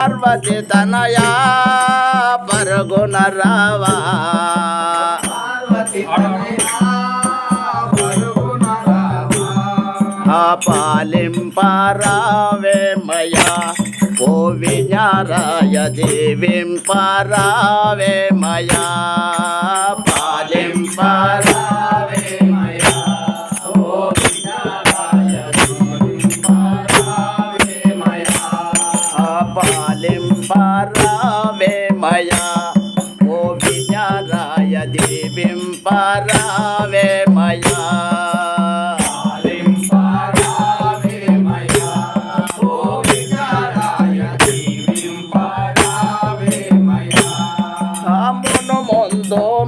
పార్వతి తనయా పరుగున రావా. పాలింపరావేమయా ఓ విజారాయ దేవింపరావేమయా పాలింపరావేమయా ఓ విజారాయ దేవింపరావేమయా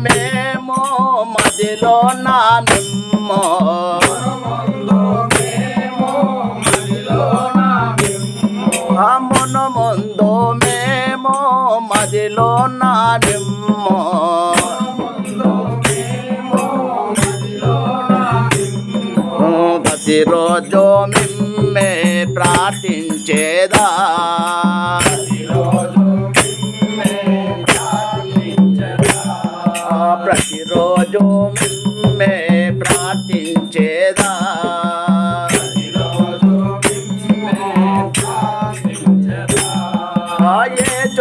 మేము మదిలో నా నిమ్మో మదిలో నా నిమ్మో ప్రతిరోజు మిమ్మే ప్రార్థించేదా. ప్రతిరోజు మిమ్మే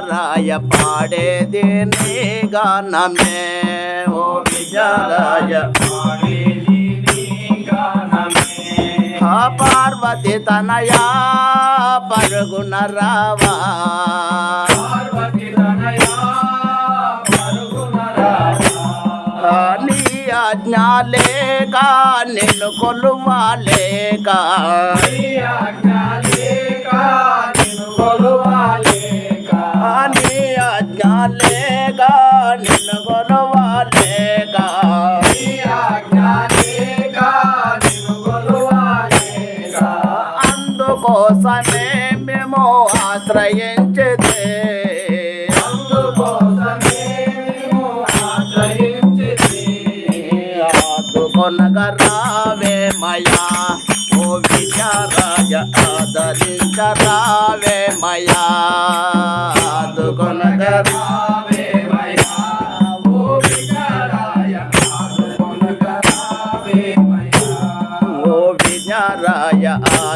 విజ్ఞారాయ పాడే దీని గానమే. ఓ విజ్ఞారాయ ఆ పార్వతి తనయా పరుగున రావా. నీ ఆజ్ఞ లేక నిన్ను కొలువాలేక ఆ నీ ఆజ్ఞ లేక నిన్ను కొలువాలేక అందుకోసమే మేము ఆశ్రయించదే. ఆదుకొనగరావే మయా ఓ విచారాయ ఆదరించరావే మయా.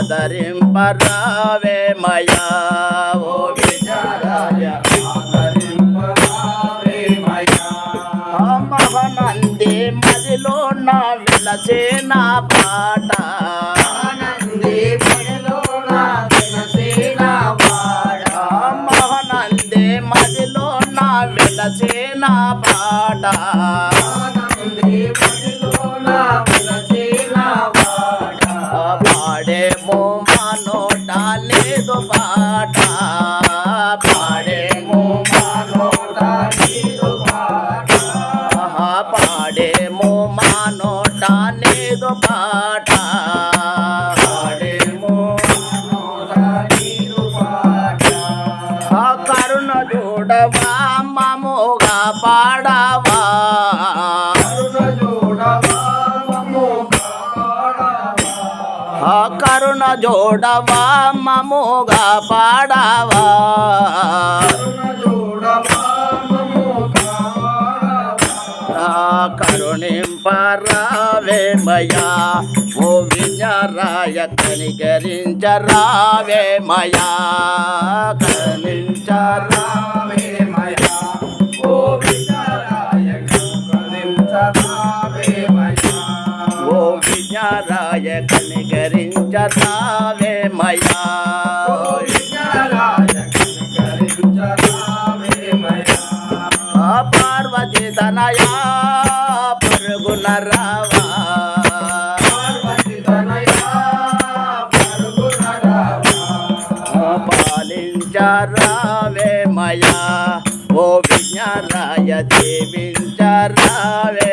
ఆదరింపరావే మయా. ఓ విచారాయ మహనంది మదిలో నా విలసే నా పాట. విలసే నా పాట. పాడేమో మా నోట లేదు పాట. పాడేమో మా లేదు పాట. పాడేమో లేదు పాట. కరుణ చూడవా పాడవా? ఆ కరుణ జోడవా మమోగా పాడవా? ఆ కరుణింపరావేమయా ఓ విజరాయ కనికరించరావేమయా కనించరా కనికరించరావేమయా మయా. పార్వతి తనయా పరుగున రావా. పార్వతి తనయా పరుగున రావా పాలించరావే మయా. ఓ విజ్ఞారాయ దేవించరావే